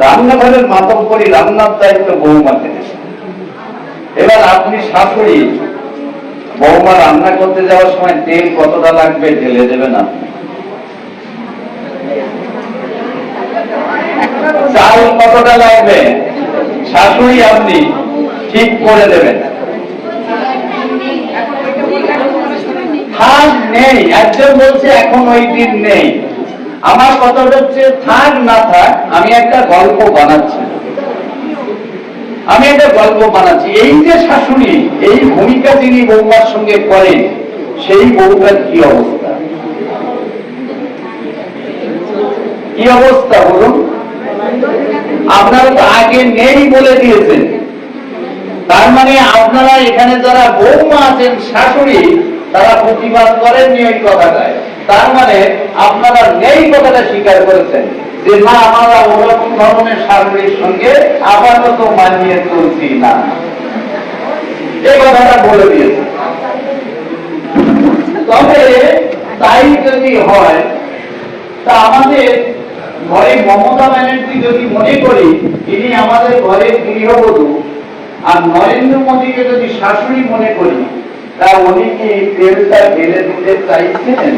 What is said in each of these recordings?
রান্নাঘরের মাতম করি রান্নার দায়িত্ব বৌমাকে। এবার আপনি শাশুড়ি, বৌমা রান্না করতে যাওয়ার সময় তেল কতটা লাগবে ঢেলে দেবেন আপনি? চাল কতটা লাগবে? শাশুড়ি আপনি ঠিক করে দেবেন। থাক নেই, একজন বলছে এখন ওই দিন নেই। আমার কথাটা হচ্ছে থাক, না থাক, আমি একটা গল্প বানাচ্ছি। আমি একটা গল্প বানাচ্ছি। এই যে শাশুড়ি, এই ভূমিকা যিনি বৌমার সঙ্গে করেন, সেই বউটার কি অবস্থা? কি অবস্থা বলুন? আপনারা তো আগে নেই বলে দিয়েছেন। তার মানে আপনারা এখানে যারা বৌমা আছেন, শাশুড়ি, তারা প্রতিবাদ করেননি ওই কথাটায়। তার মানে আপনারা নেই কথাটা স্বীকার করেছেন যে না, আমরা ওরকম ধরনের শাশুড়ির সঙ্গে আপাতত মানিয়ে চলছি না। এই কথাটা বলে দিয়েছে। তবে তাই যদি হয়, তা আমাদের ঘরে মমতা ব্যানার্জি যদি মনে করি, তিনি আমাদের ঘরের গৃহবধূ, আর নরেন্দ্র মোদীকে যদি শাশুড়ি মনে করি তা উনি কি তেলটা ঢেলে দিতে চাইছেন?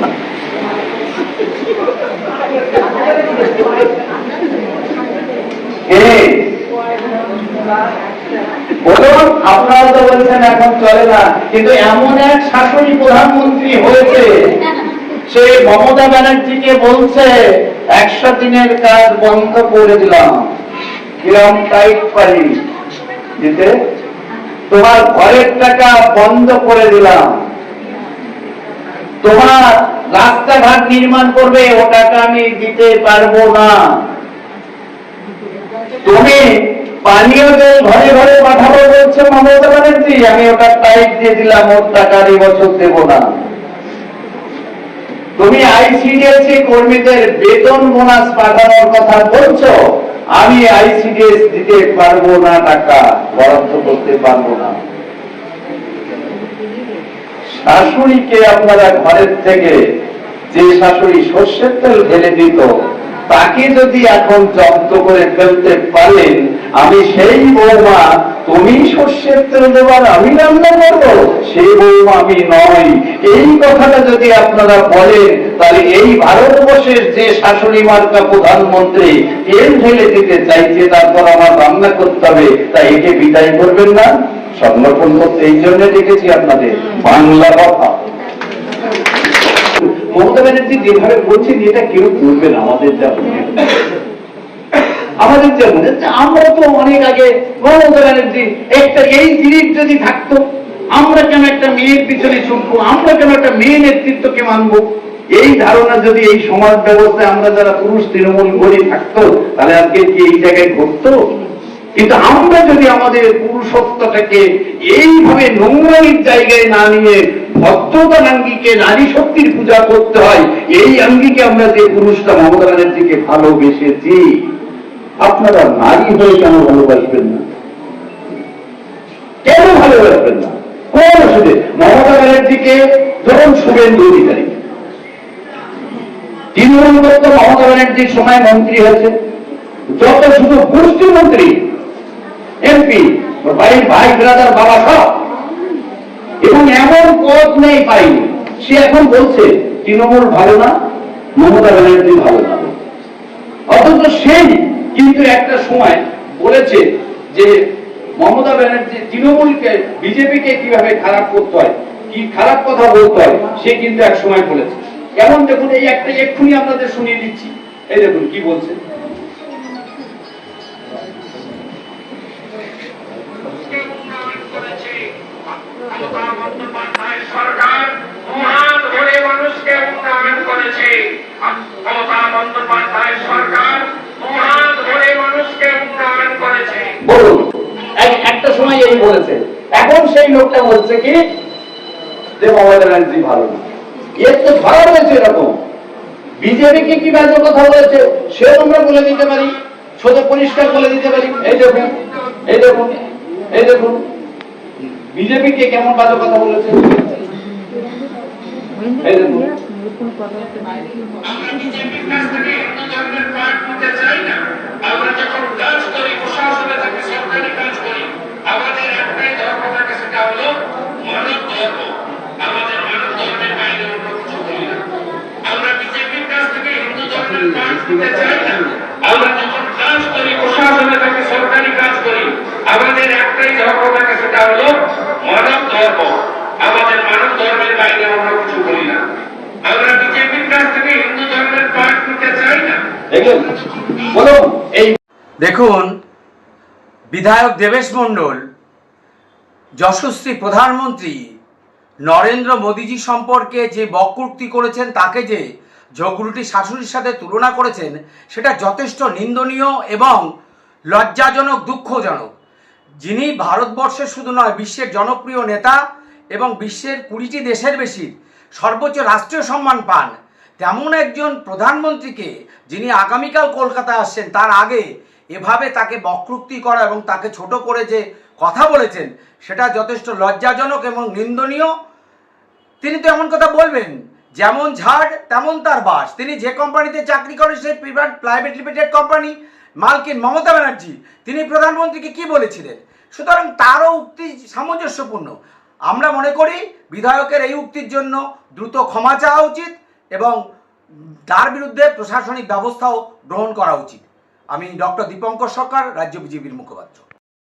আপনারা তো বলছেন এখন চলে না, কিন্তু এমন এক শাশুড়ি প্রধানমন্ত্রী হয়েছে সে মমতা ব্যানার্জিকে বলছে, একশো দিনের কাজ বন্ধ করে দিলাম। কিরম টাইট পারি? দিতে? তোমার ঘরের টাকা বন্ধ করে দিলাম। তোমার রাস্তাঘাট নির্মাণ করবে, ও টাকা আমি দিতে পারব না। তুমি পানীয় জল ঘরে ঘরে পাঠাবো বলছে মমতা ব্যানার্জি, আমি ওটা টাইট দিয়ে দিলাম, ওর টাকা এই বছর দেবো না। তুমি আইসিডিএস কর্মীদের বেতন বোনাস পাঠানোর কথা বলছো আমি আইসিডিএস দিতে পারব না, টাকা বরাদ্দ করতে পারব না। শাশুড়িকে আপনারা ঘরের থেকে যে শাশুড়ি সর্ষের তেল ঢেলে দিত তাকে যদি এখন জব্দ করে ফেলতে পারেন, আমি সেই বৌমা তুমি সর্ষের তেল দেবার, আমি রান্না করব, সেই বৌমা আমি নই। এই কথাটা যদি আপনারা বলেন, তাহলে এই ভারতবর্ষের যে শাশুড়ি মার্কা প্রধানমন্ত্রী, তেল ঢেলে দিতে চাইছে, তারপর আমার রান্না করতে হবে, তা একে বিদায় করবেন না? সংরক্ষণ করতে এই জন্য ডেকেছি আপনাদের। বাংলা কথা। মমতা ব্যানার্জি যেভাবে বলছেন এটা কেউ করবে না, আমাদের যা আমাদের যা মনে হচ্ছে আমরা তো অনেক আগে মমতা ব্যানার্জি একটা এই জিনিস যদি থাকতো, আমরা কেন একটা মেয়ের পিছনে ছুটবো? আমরা কেন একটা মেয়ে নেতৃত্বকে মানবো? এই ধারণা যদি এই সমাজ ব্যবস্থায় আমরা যারা পুরুষ, তৃণমূল করি থাকতো, তাহলে আজকে কি এই জায়গায় ঘটতো? কিন্তু আমরা যদি আমাদের পুরুষত্বটাকে এইভাবে নোংরামির জায়গায় না নিয়ে ভদ্রতার আঙ্গিকে নারী শক্তির পূজা করতে হয়, এই আঙ্গিকে আমরা যে পুরুষটা মমতা ব্যানার্জিকে ভালোবেসেছি, আপনারা নারী হয়ে কেন ভালোবাসবেন না? কেন ভালোবাসবেন না? কোন ওষুধে মমতা ব্যানার্জিকে ধরুন শুভেন্দু অধিকারী। তৃণমূল করতো মমতা ব্যানার্জির সময় মন্ত্রী হয়েছে, যত শুধু গোষ্ঠী মন্ত্রী, এমপি, বাড়ির ভাই, ব্রাদার বাবা সব এবং এমন পদ নেই পাইনি। সে এখন বলছে, তৃণমূল ভালো না, মমতা ব্যানার্জি ভালো না। অথচ সেই কিন্তু একটা সময় বলেছে যে মমতা ব্যানার্জি তৃণমূলকে, বিজেপিকে কীভাবে খারাপ করতে হয়, কি খারাপ কথা বলতে হয়, সে কিন্তু এক সময় বলেছে। কেমন দেখুন, এই একটা এক্ষুনি আপনাদের শুনিয়ে দিচ্ছি। এই দেখুন, কি বলছে। একটা সময় এই বলেছে। এখন সেই লোকটা বলছে কি, যে মমতা ব্যানার্জি ভালো না। এর তো ধরা রয়েছে এরকম। বিজেপিকে কি বাজে কথা বলেছে, সেও আমরা বলে দিতে পারি। সোজা পরিষ্কার বলে দিতে পারি। এই দেখুন এই দেখুন এই দেখুন। বিজেপিকে কেমন বাজে কথা বলেছে? আমরা বিজেপির কাছ থেকে পাঠ হিন্দু ধর্মের কাজ নিতে চাই। হলো মানব ধর্ম। আমাদের মানব ধর্মের বাইরে অন্য কিছু করি না। আমরা বিজেপির কাছ থেকে হিন্দু ধর্মের পাঠ নিতে চাই না। বলুন। এই দেখুন বিধায়ক দেবেশ মণ্ডল যশস্বী প্রধানমন্ত্রী নরেন্দ্র মোদীজি সম্পর্কে যে বক্রোক্তি করেছেন তাকে যে ঝগড়ুটি শাশুড়ির সাথে তুলনা করেছেন সেটা যথেষ্ট নিন্দনীয় এবং লজ্জাজনক দুঃখজনক। যিনি ভারতবর্ষের শুধু নয়, বিশ্বের জনপ্রিয় নেতা এবং বিশ্বের কুড়িটি দেশের বেশি সর্বোচ্চ রাষ্ট্রীয় সম্মান পান। তেমন একজন প্রধানমন্ত্রীকে যিনি আগামীকাল কলকাতা আসছেন, তার আগে এভাবে তাকে বক্রোক্তি করা এবং তাকে ছোট করে যে কথা বলেছেন, সেটা যথেষ্ট লজ্জাজনক এবং নিন্দনীয়। তিনি তো এমন কথা বলবেন, যেমন ঝাড়, তেমন তার বাস। তিনি যে কোম্পানিতে চাকরি করেন সেই প্রাইভেট লিমিটেড কোম্পানি। মালকিন মমতা ব্যানার্জি, তিনি প্রধানমন্ত্রীকে কি বলেছিলেন? সুতরাং তারও উক্তি সামঞ্জস্যপূর্ণ। আমরা মনে করি বিধায়কের এই উক্তির জন্য দ্রুত ক্ষমা চাওয়া উচিত এবং তার বিরুদ্ধে প্রশাসনিক ব্যবস্থাও গ্রহণ করা উচিত। আমি ডক্টর দীপঙ্কর সরকার, রাজ্য বিজেপির মুখপাত্র।